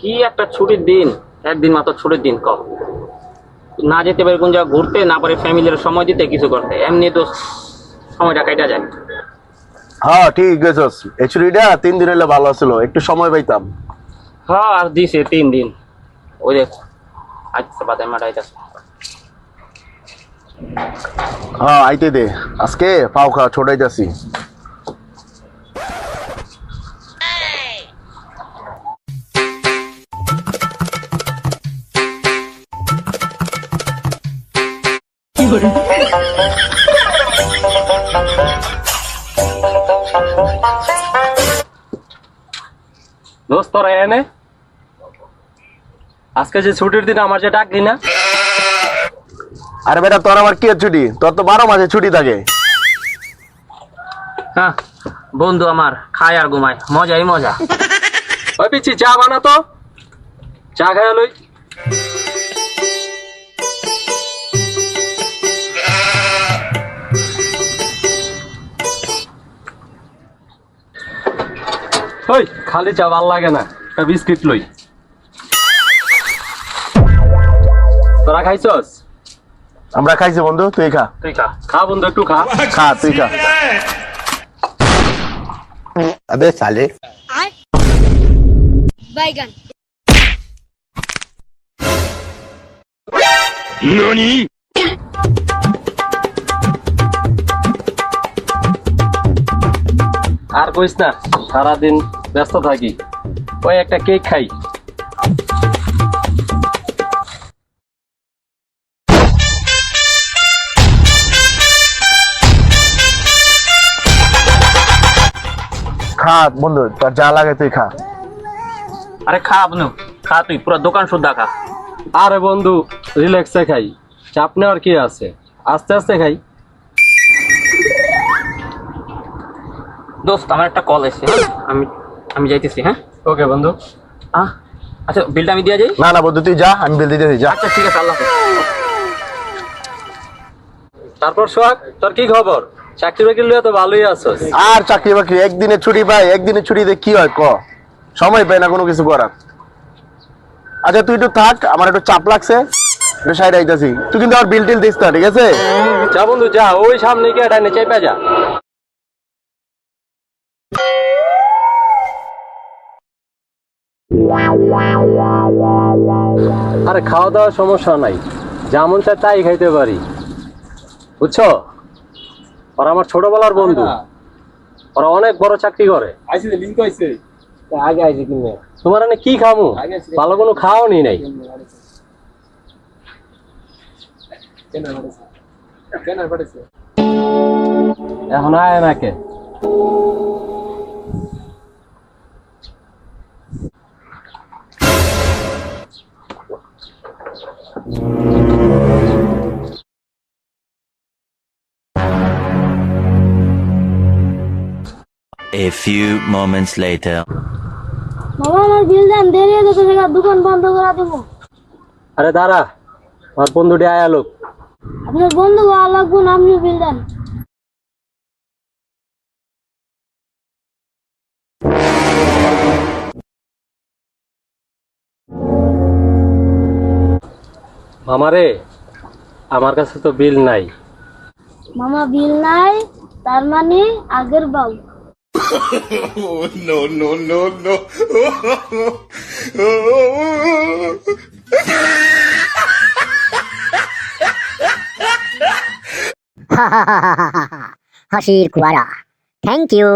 কি একটা ছুটির দিন? একদিন মাত্র ছুটির দিন কম না যেতে পারি কোন জায়গায় ঘুরতে না পারে ফ্যামিলির সময় দিতে কিছু করতে। এমনি তো সময়টা কেটে যায়। হ্যাঁ ঠিক গেছস এই ছুটিটা তিন দিন হলে ভালো ছিল একটু সময় পাইতাম। হ্যাঁ আর দিছে তিন দিন। ওই দেখ আচ্ছা বাদাম মারাইতেছে হ্যাঁ আইতে দে। আজকে পাও খা ছোটাই দোস্ত তোরা এনে। আজকে যে ছুটির দিন আমার যে ডাকলি না? আরে বেটা তোর আবার কি ছুটি? তোর তো বারো মাসে ছুটি থাকে। হ্যাঁ বন্ধু আমার খায় আর ঘুমায়। মজাই মজা। ওই পিচ্ছি চা বানা তো। চা খাই লই। ওই খালি চা ভালো লাগে না। একটা বিস্কিট লই। তোরা খাইছস? আমরা খাইছি বন্ধু তুই খা। তুই খা। খা বন্ধু একটু খা। খা তুই খা। আবে সালে। বাইগান। নানি? আর কইস না সারাদিন ব্যস্ত থাকি। ওই একটা কেক খাই। খা বন্ধু তোর যা লাগে তুই খা। আরে খা বন্ধু খা তুই পুরো দোকান শুদ্ধা খা। আরে বন্ধু রিল্যাক্সে খাই। চাপ নেওয়ার কি আছে? আস্তে আস্তে খাই। দোস্ত আমার একটা কল এসেছে। হ্যাঁ? আমি আমি যাইতেছি হ্যাঁ? ওকে বন্ধু। আহ, আচ্ছা বিলটা আমি দিয়ে যাই? না না বন্ধু তুই যা আমি বিল দিতেছি যা। আচ্ছা ঠিক আছে আল্লাহ তারপর সোহাগ তোর কি খবর? চাকরি বাকরি লিয়ে তো ভালোই আছো আর চাকরি বাকরি একদিনের ছুটি পাই একদিনের ছুটিতে কি হয় ক? সময় পাই না কোনো কিছু করার। আচ্ছা তুই একটু থাক আমার একটু চাপ লাগছে একটু সাইড আইতাছি। তুই কিন্তু আর বিল টিল দিস না ঠিক আছে? যা বন্ধু যা ওই সামনে গিয়ে এটা নিচে পে যা। আরে খাওয়া দাওয়ার সমস্যা নাই। যেমন চাই তাই খাইতে পারি। বুঝছ? ওরা আমার ছোটবেলার বন্ধু। ওরা অনেক বড় চাকরি করে। আগে আইছি কিনে তোমার এনে কি খামু? ভালো কোনো খাওয়া নি নাই এখন আয় নাকে A few moments later. মামা আমার বিল দেন দেরি হয়ে যেতে জায়গা দোকান বন্ধ করে দেবো আরে দাঁড়া আমার বন্ধুটি আয়া লোক আপনার বন্ধু ভালো লাগবো না আপনি বিল দেন মামারে আমার কাছে তো বিল নাই। মামা বিল নাই তার মানে আগের বাবু। হাসির কুয়ারা। Thank you